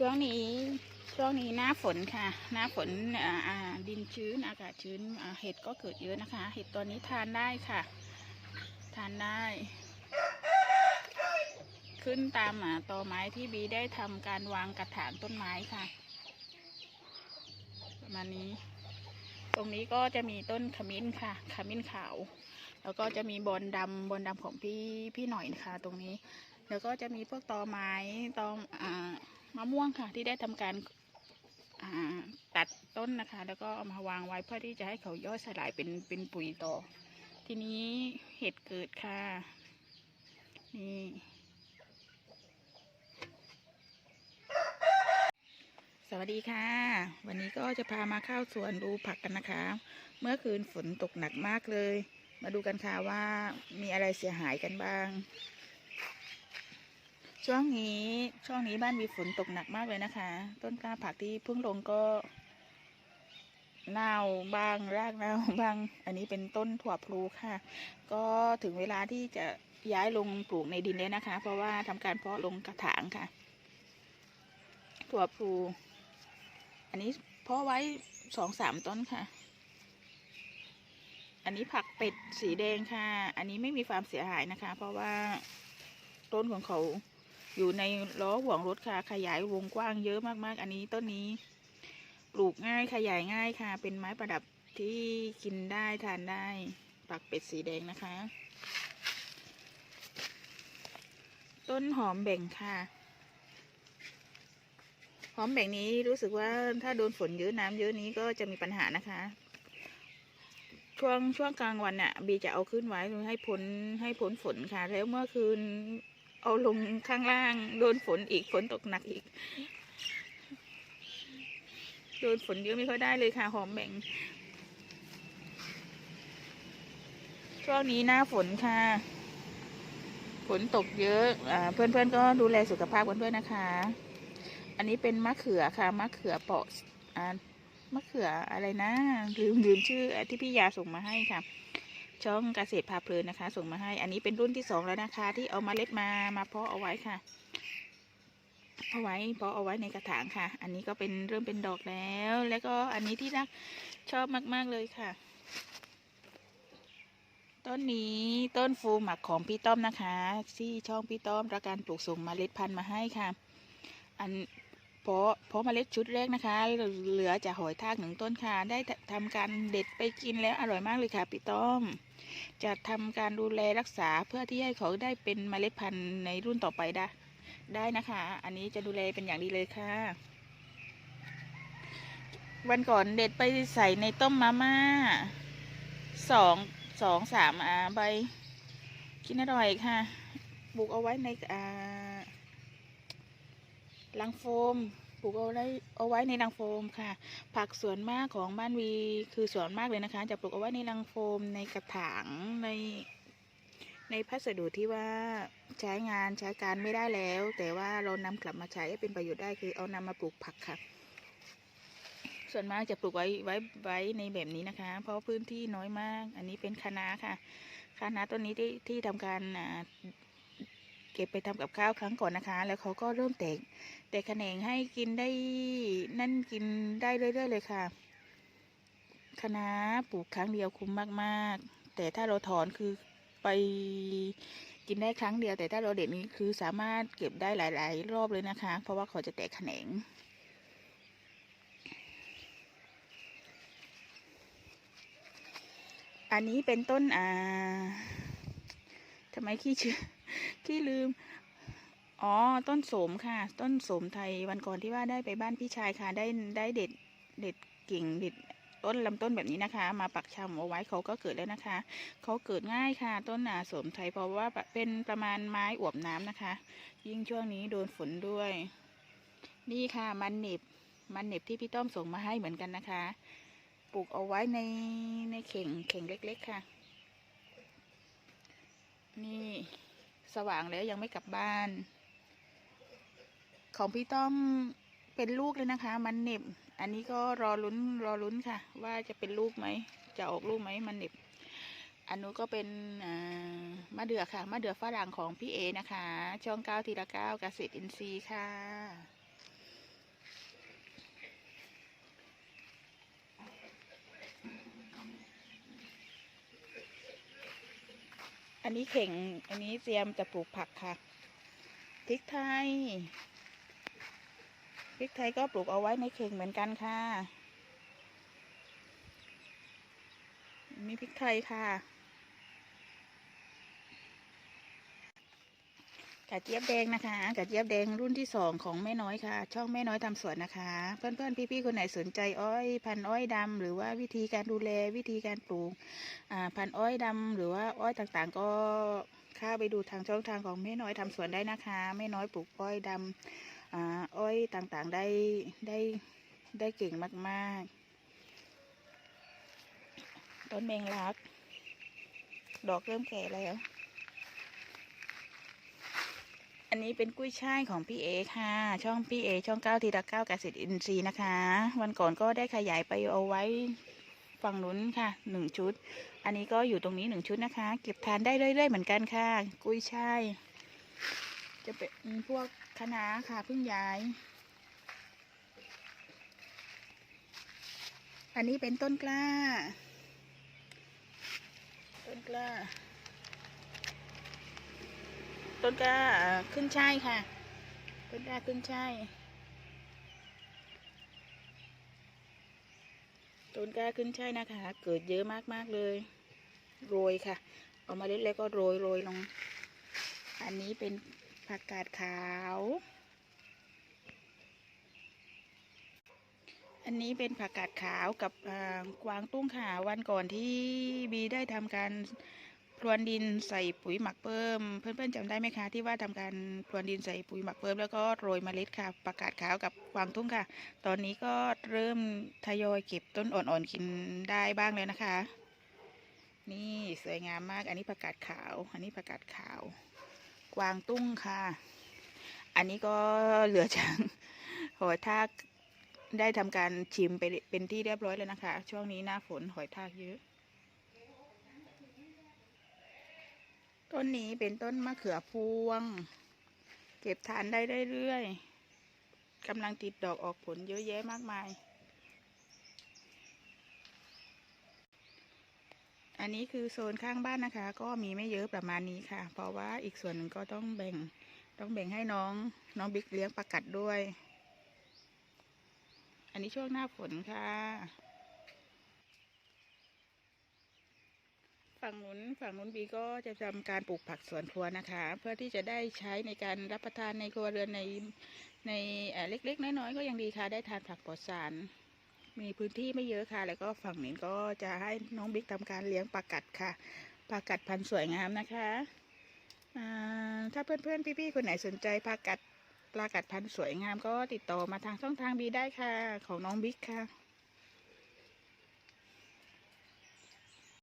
ช่วงนี้ช่วงนี้หน้าฝนค่ะ หน้าฝนดินชื้นอากาศชื้นเห็ดก็เกิดเยอะนะคะ เห็ดตัวนี้ทานได้ค่ะ ทานได้ ขึ้นตามอ่าตอไม้ที่บีได้ทำการวางกระถางต้นไม้ค่ะประมาณนี้ ตรงนี้ก็จะมีต้นขมิ้นค่ะ ขมิ้นขาว แล้วก็จะมีบอนดำบอนดำของพี่พี่หน่อยนะคะ ตรงนี้ แล้วก็จะมีพวกตอไม้ตออ่า มะม่วงค่ะที่ได้ทำการาตัดต้นนะคะ แล้วก็เอามาวางไว้เพื่อที่จะให้เขาย่อยสลายเป็นเป็นปุ๋ยต่อ ทีนี้เห็ดเกิดค่ะ นี่สวัสดีค่ะ วันนี้ก็จะพามาเข้าสวนดูผักกันนะคะ เมื่อคืนฝนตกหนักมากเลย มาดูกันค่ะว่ามีอะไรเสียหายกันบ้าง ช่วงนี้ช่วงนี้บ้านมีฝนตกหนักมากเลยนะคะ ต้นกล้าผักที่เพิ่งลงก็เน่าบ้างรากเน่าบ้าง อันนี้เป็นต้นถั่วพลูค่ะ ก็ถึงเวลาที่จะย้ายลงปลูกในดินแล้วนะคะ เพราะว่าทำการเพาะลงกระถางค่ะ ถั่วพลูอันนี้เพาะไว้สองสามต้นค่ะ อันนี้ผักเป็ดสีแดงค่ะ อันนี้ไม่มีความเสียหายนะคะ เพราะว่าต้นของเขา อยู่ในล้อห่วงรถค่ะ ขยายวงกว้างเยอะมากๆ อันนี้ต้นนี้ ปลูกง่ายขยายง่ายค่ะ เป็นไม้ประดับที่กินได้ทานได้ผักเป็ดสีแดงนะคะ ต้นหอมแบ่งค่ะ หอมแบ่งนี้รู้สึกว่าถ้าโดนฝนเยอะน้ำเยอะนี้ก็จะมีปัญหานะคะช่วงช่วงกลางวันน่ะบีจะเอาขึ้นไว้ให้พ้นให้พ้นฝนค่ะ แล้วเมื่อคืน เอาลงข้างล่าง โดนฝนอีกฝนตกหนักอีก โดนฝนเยอะไม่ค่อยได้เลยค่ะหอมแบ่งช่วงนี้หน้าฝนค่ะฝนตกเยอะอ่าเพื่อนๆก็ดูแลสุขภาพกันด้วยนะคะ อันนี้เป็นมะเขือค่ะมะเขือเปาะมะเขืออะไรนะลืมลืมชื่อที่พี่ยาส่งมาให้ค่ะ ช่องเกษตรพาเพลินนะคะ ส่งมาให้ อันนี้เป็นรุ่นที่สองแล้วนะคะ ที่เอามาเล็ดมามาเพาะเอาไว้ค่ะ เอาไว้เพาะเอาไว้ในกระถางค่ะ อันนี้ก็เป็นเริ่มเป็นดอกแล้ว แล้วก็อันนี้ที่รักชอบมาก ๆ เลยค่ะ ต้นนี้ต้นฟูหมักของพี่ต้อมนะคะ ที่ช่องพี่ต้อมประการปลูกส่งมาเล็ดพันธุ์มาให้ค่ะ อัน เพาะเพาะเมล็ดชุดแรกนะคะ เหลือจากหอยทากหนึ่งต้นค่ะ ได้ทำการเด็ดไปกินแล้วอร่อยมากเลยค่ะพี่ต้อม จะทำการดูแลรักษาเพื่อที่ให้เขาได้เป็นเมล็ดพันธุ์ในรุ่นต่อไปได้ได้นะคะ อันนี้จะดูแลเป็นอย่างดีเลยค่ะ วันก่อนเด็ดไปใส่ในต้มมาม่าสองสองสามอ่าใบกินอร่อยค่ะปลูกเอาไว้ในอ่า ลังโฟมปลูกเอาไว้เอาไว้ในลังโฟมค่ะ ผักสวนมากของบ้านวีคือสวนมากเลยนะคะ จะปลูกเอาไว้ในลังโฟมในกระถางใน ในพัสดุที่ว่าใช้งานใช้การไม่ได้แล้ว แต่ว่าเรานำกลับมาใช้เป็นประโยชน์ได้คือเอานำมาปลูกผักค่ะ ส่วนมากจะปลูกไว้ไว้ไว้ในแบบนี้นะคะ เพราะพื้นที่น้อยมาก อันนี้เป็นคะน้าค่ะคะน้าต้นนี้ที่ที่ทำการอ่า เก็บไปทำกับข้าวครั้งก่อนนะคะ แล้วเขาก็เริ่มแตกแต่แขนงให้กินได้นั่นกินได้เรื่อยๆเลยค่ะคณะปลูกครั้งเดียวคุ้มมากๆ แต่ถ้าเราถอนคือไปกินได้ครั้งเดียว แต่ถ้าเราเด็ดนี้คือสามารถเก็บได้หลาย ๆ รอบเลยนะคะ เพราะว่าเขาจะแตกแขนงอันนี้เป็นต้นอ่า ทำไมขี้ชื่อขี้ลืม อ๋อ ต้นโสมค่ะ ต้นโสมไทยวันก่อนที่ว่าได้ไปบ้านพี่ชายค่ะ ได้ได้เด็ดเด็ดกิ่งเด็ดต้นลำต้นแบบนี้นะคะ มาปักชำเอาไว้เขาก็เกิดแล้วนะคะ เขาเกิดง่ายค่ะ ต้นอาโสมไทยเพราะว่าเป็นประมาณไม้อวบน้ำนะคะ ยิ่งช่วงนี้โดนฝนด้วย นี่ค่ะมันเหน็บมันเหน็บที่พี่ต้อมส่งมาให้เหมือนกันนะคะ ปลูกเอาไว้ในในเข่งเข่งเล็ก ๆ ค่ะ นี่สว่างแล้วยังไม่กลับบ้าน ของพี่ต้อมเป็นลูกเลยนะคะ มันเหน็บ อันนี้ก็รอลุ้นรอลุ้นค่ะ ว่าจะเป็นลูกไหม จะออกลูกไหมมันเหน็บ อันนู้นก็เป็นมะเดือค่ะมะเดือฝรั่งของพี่เอนะคะ ช่องเก้าทีละเก้าเกษตรอินทรีย์ค่ะ อันนี้เข่ง อันนี้เตรียมจะปลูกผักค่ะพริกไทยพริกไทยก็ปลูกเอาไว้ในเข่งเหมือนกันค่ะ มีพริกไทยค่ะ กระเจี๊ยบแดงนะคะกระเจี๊ยบแดงรุ่นที่สองของแม่น้อยค่ะ ช่องแม่น้อยทำสวนนะคะ เพื่อนๆพี่ๆคนไหนสนใจอ้อย พันอ้อยดำหรือว่าวิธีการดูแลวิธีการปลูกพันอ้อยดำหรือว่าอ้อยต่างๆ ก็เข้าไปดูทางช่องทางของแม่น้อยทำสวนได้นะคะแม่น้อยปลูกอ้อยดำอ่าอ้อยต่างๆได้ได้ได้เก่งมากๆ ต้นเมงลัก ดอกเริ่มแก่แล้ว อันนี้เป็นกุ้ยช่ายของพี่เอค่ะ ช่องพี่เอช่องเก้าทีละเก้าเกษตรอินทรีย์นะคะ วันก่อนก็ได้ขยายไปเอาไว้ฝั่งนู้นค่ะหนึ่งชุด อันนี้ก็อยู่ตรงนี้หนึ่งชุดนะคะ เก็บทานได้เรื่อยๆเหมือนกันค่ะ กุ้ยช่ายจะเป็นพวกคะน้าค่ะเพิ่งย้าย อันนี้เป็นต้นกล้า ต้นกล้า ต้นกล้าขึ้นช่ายค่ะ ต้นกล้าขึ้นช่ายต้นกล้าขึ้นช่ายนะคะ เกิดเยอะมากๆเลย โรยค่ะ เอามาเล็ดแล้วก็โรยโรยลง อันนี้เป็นผักกาดขาว อันนี้เป็นผักกาดขาวกับกวางตุ้งขาววันก่อนที่บีได้ทำการ พรวนดินใส่ปุ๋ยหมักเพิ่ม เพื่อนๆจำได้ไหมคะ ที่ว่าทำการพรวนดินใส่ปุ๋ยหมักเพิ่มแล้วก็โรยเมล็ดค่ะผักกาดขาวกับกวางตุ้งค่ะ ตอนนี้ก็เริ่มทยอยเก็บต้นอ่อนๆกินได้บ้างแล้วนะคะ นี่สวยงามมาก อันนี้ผักกาดขาว อันนี้ผักกาดขาว กวางตุ้งค่ะ อันนี้ก็เหลือจากหอยทากได้ทำการชิมไปเป็นที่เรียบร้อยแล้วนะคะ ช่วงนี้หน้าฝนหอยทากเยอะ ต้นนี้เป็นต้นมะเขือพวง เก็บทานได้เรื่อยๆกำลังติดดอกออกผลเยอะแยะมากมาย อันนี้คือโซนข้างบ้านนะคะ ก็มีไม่เยอะประมาณนี้ค่ะ เพราะว่าอีกส่วนหนึ่งก็ต้องแบ่ง ต้องแบ่งให้น้องน้องบิ๊กเลี้ยงปลากัดด้วย อันนี้ช่วงหน้าฝนค่ะ ฝั่งนู้นฝั่งนู้นบีก็จะทำการปลูกผักสวนครัวนะคะ เพื่อที่จะได้ใช้ในการรับประทานในครัวเรือนในในเล็กๆ น้อยๆก็ยังดีค่ะได้ทานผักปลอดสาร มีพื้นที่ไม่เยอะค่ะ แล้วก็ฝั่งนี้ก็จะให้น้องบิ๊กทำการเลี้ยงปลากัดค่ะปลากัดพันธุ์สวยงามนะคะถ้าเพื่อนๆพี่ๆคนไหนสนใจปลากัดปลากัดพันธุ์สวยงามก็ติดต่อมาทางช่องทางบีได้ค่ะ ของน้องบิ๊กค่ะ